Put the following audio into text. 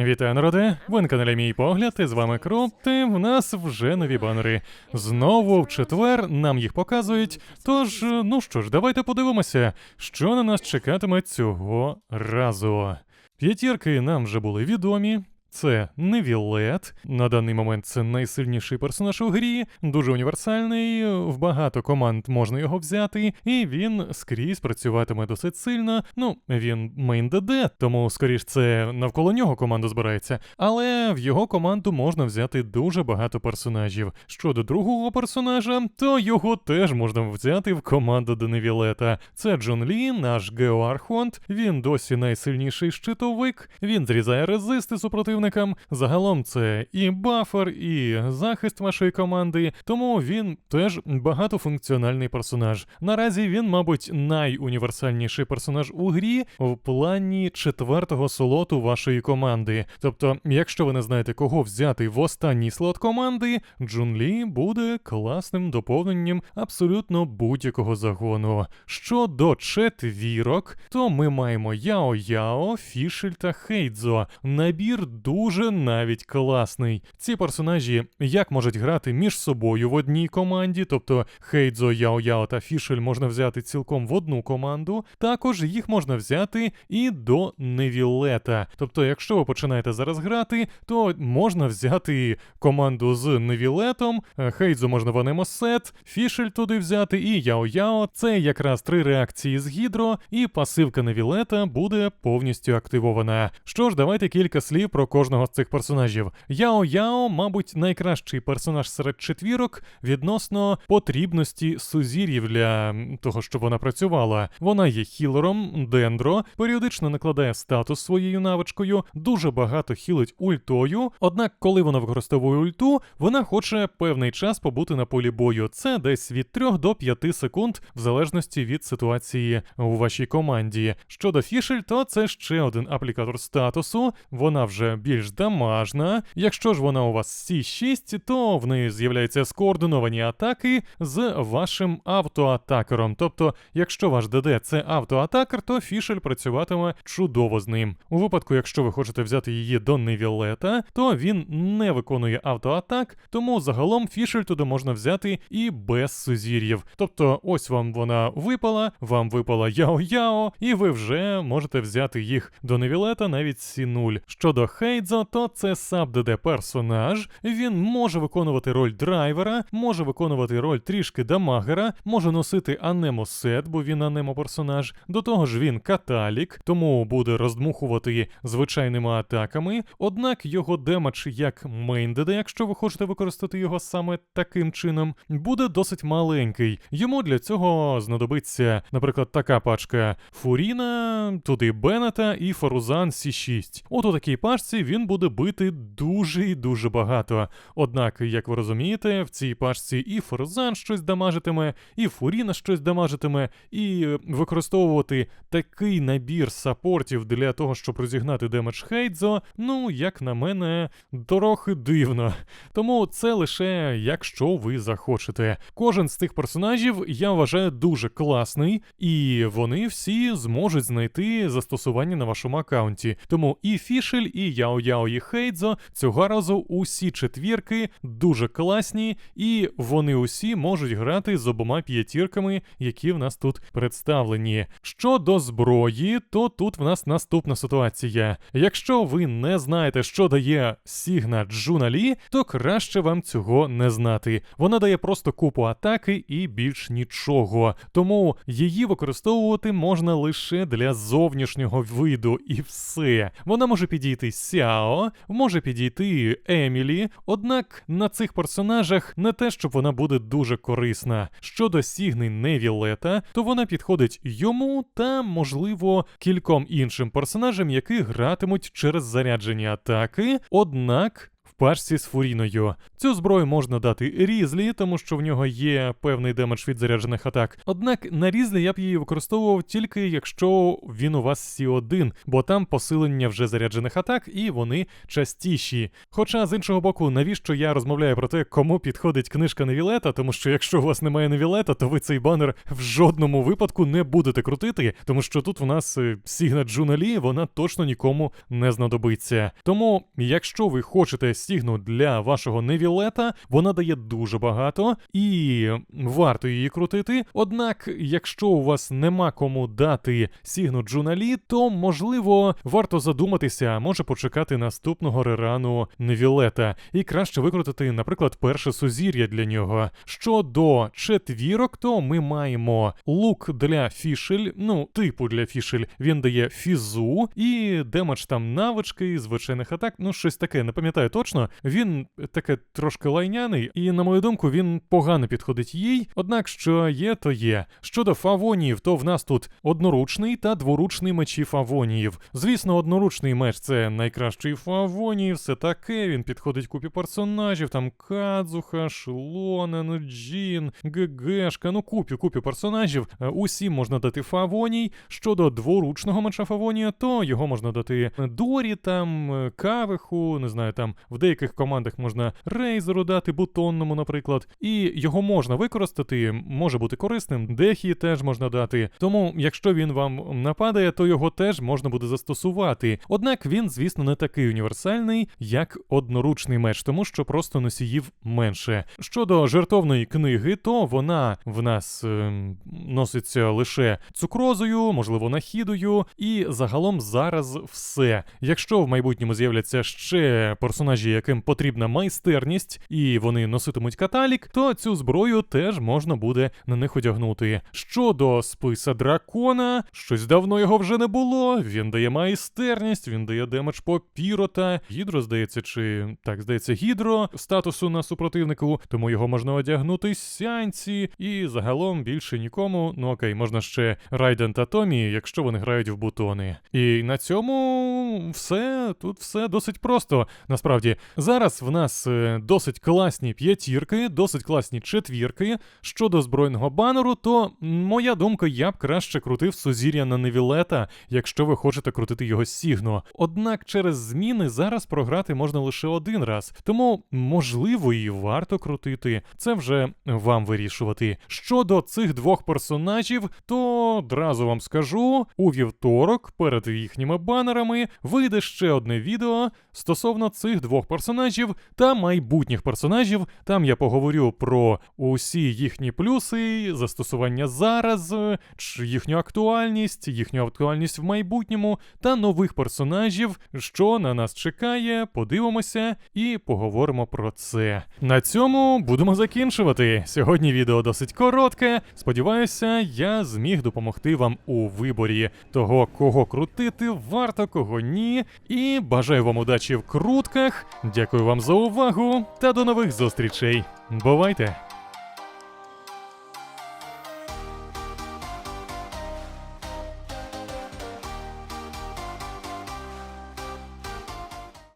Вітаю, народи! Ви на каналі Мій Погляд, і з вами Крупти. В нас вже нові банери. Знову в четвер нам їх показують. Тож, ну що ж, давайте подивимося, що на нас чекатиме цього разу. П'ятірки нам вже були відомі. Це Невілет. На даний момент це найсильніший персонаж у грі, дуже універсальний, в багато команд можна його взяти, і він скрізь працюватиме досить сильно. Ну, він мейн ДД, тому скоріш це навколо нього команда збирається. Але в його команду можна взяти дуже багато персонажів. Щодо другого персонажа, то його теж можна взяти в команду до Невілета. Це Джон Лі, наш Геоархонт. Він досі найсильніший щитовик. Він зрізає резисти супротивникам. Загалом це і бафер, і захист вашої команди, тому він теж багатофункціональний персонаж. Наразі він, мабуть, найуніверсальніший персонаж у грі в плані четвертого слоту вашої команди. Тобто, якщо ви не знаєте, кого взяти в останній слот команди, Джун Лі буде класним доповненням абсолютно будь-якого загону. Щодо четвірок, то ми маємо Яо Яо, Фішель та Хейдзо. Набір дуже навіть класний. Ці персонажі як можуть грати між собою в одній команді, тобто Хейдзо, Яо Яо та Фішель можна взяти цілком в одну команду. Також їх можна взяти і до Невілета. Тобто, якщо ви починаєте зараз грати, то можна взяти команду з Невілетом, е, Хейдзо можна в Анемосет, Фішель туди взяти, і Яо Яо. Це якраз три реакції з Гідро, і пасивка Невілета буде повністю активована. Що ж, давайте кілька слів про кожного з цих персонажів. Яо Яо, мабуть, найкращий персонаж серед четвірок відносно потрібності сузір'їв для того, щоб вона працювала. Вона є хілером, дендро, періодично накладає статус своєю навичкою, дуже багато хілить ультою. Однак, коли вона використовує ульту, вона хоче певний час побути на полі бою. Це десь від 3 до 5 секунд, в залежності від ситуації у вашій команді. Щодо Фішель, то це ще один аплікатор статусу. Вона вже більш дамажна. Якщо ж вона у вас C6, то в неї з'являються скоординовані атаки з вашим автоатакером. Тобто, якщо ваш ДД це автоатакер, то Фішель працюватиме чудово з ним. У випадку, якщо ви хочете взяти її до Невілета, то він не виконує автоатак, тому загалом Фішель туди можна взяти і без сузір'їв.Тобто, ось вам вона випала, вам випала Яо-Яо, і ви вже можете взяти їх до Невілета навіть Сі-0. Щодо Хейдзо, то це саб ДД персонаж. Він може виконувати роль драйвера, може виконувати роль трішки дамагера, може носити анемо сет, бо він анемо персонаж. До того ж він каталік, тому буде роздмухувати звичайними атаками. Однак його демедж як мейн ДД, якщо ви хочете використати його саме таким чином, буде досить маленький. Йому для цього знадобиться, наприклад, така пачка Фуріна, туди Беннета і Фарузан Сі6. От у такій пачці він буде бити дуже і дуже багато. Однак, як ви розумієте, в цій пачці і Фарузан щось дамажитиме, і Фуріна щось дамажитиме, і використовувати такий набір сапортів для того, щоб розігнати демедж Хейдзо, ну, як на мене, трохи дивно. Тому це лише якщо ви захочете. Кожен з цих персонажів я вважаю дуже класний, і вони всі зможуть знайти застосування на вашому аккаунті. Тому і Фішель, і Яо Яо, і Хейдзо цього разу усі четвірки дуже класні, і вони усі можуть грати з обома п'ятірками, які в нас тут представлені. Щодо зброї, то тут в нас наступна ситуація. Якщо ви не знаєте, що дає Сігна Джуналі, то краще вам цього не знати. Вона дає просто купу атаки і більш нічого. Тому її використовувати можна лише для зовнішнього виду і все. Вона може підійти Сяо, може підійти Емілі. Однак на цих персонажах не те, щоб вона буде дуже корисна. Щодо Сігни Невілета, то вона підходить йому та, можливо, кільком іншим персонажам, які гратимуть через заряджені атаки. Однак. В пачці з фуріною. Цю зброю можна дати різлі, тому що в нього є певний демедж від заряджених атак. Однак на різлі я б її використовував тільки якщо він у вас Сі1, бо там посилення вже заряджених атак, і вони частіші. Хоча з іншого боку, навіщо я розмовляю про те, кому підходить книжка Невілета, тому що якщо у вас немає Невілета, то ви цей банер в жодному випадку не будете крутити, тому що тут в нас е, Сігна Джуналі, вона точно нікому не знадобиться. Тому, якщо ви хочете Сігну для вашого Невілета, вона дає дуже багато і варто її крутити. Однак, якщо у вас нема кому дати Сігну Джуналі, то можливо варто задуматися, може почекати наступного рерану Невілета і краще викрутити, наприклад, перше сузір'я для нього. Щодо четвірок, то ми маємо лук для фішель, ну, типу для фішель, він дає фізу і демедж там навички, звичайних атак, ну щось таке, не пам'ятаю точно. Він таке трошки лайняний, і на мою думку, він погано підходить їй. Однак, що є, то є. Щодо фавоніїв, то в нас тут одноручний та дворучний мечі фавоніїв. Звісно, одноручний меч це найкращий фавоній, все таке. Він підходить купі персонажів, там Кадзуха, Шлонен, Джін, ГГшка, ну купі, купі персонажів. Е, Усім можна дати фавоній. Щодо дворучного меча фавонія, то його можна дати Дорі, там, е, Кавиху, не знаю, там в деяких командах можна Рейзеру дати, бутонному, наприклад. І його можна використати, може бути корисним. Дехі теж можна дати. Тому, якщо він вам нападає, то його теж можна буде застосувати. Однак він, звісно, не такий універсальний, як одноручний меч, тому що просто носіїв менше. Щодо жертовної книги, то вона в нас ем, носиться лише цукрозою, можливо, нахідою, і загалом зараз все. Якщо в майбутньому з'являться ще персонажі, яким потрібна майстерність, і вони носитимуть каталік, то цю зброю теж можна буде на них одягнути. Щодо списа дракона, щось давно його вже не було. Він дає майстерність, він дає демедж по пірота. Гідро, здається, чи так, здається, гідро статусу на супротивнику, тому його можна одягнути сянці, і загалом більше нікому. Ну окей, можна ще Райден та Томі, якщо вони грають в бутони. І на цьому все тут все досить просто. Насправді, зараз в нас е, досить класні п'ятірки, досить класні четвірки. Щодо збройного банеру, то моя думка, я б краще крутив сузір'я на Невілета, якщо ви хочете крутити його Сігно. Однак через зміни зараз програти можна лише один раз, тому можливо і варто крутити. Це вже вам вирішувати. Щодо цих двох персонажів, то одразу вам скажу: у вівторок перед їхніми банерами вийде ще одне відео стосовно цих двох персонажів та майбутніх персонажів. Там я поговорю про усі їхні плюси, застосування зараз, е, їхню актуальність, їхню актуальність в майбутньому та нових персонажів, що на нас чекає. Подивимося і поговоримо про це. На цьому будемо закінчувати. Сьогодні відео досить коротке. Сподіваюся, я зміг допомогти вам у виборі того, кого крутити, варто, кого ні. І бажаю вам удачі в крутках. Дякую вам за увагу та до нових зустрічей. Бувайте!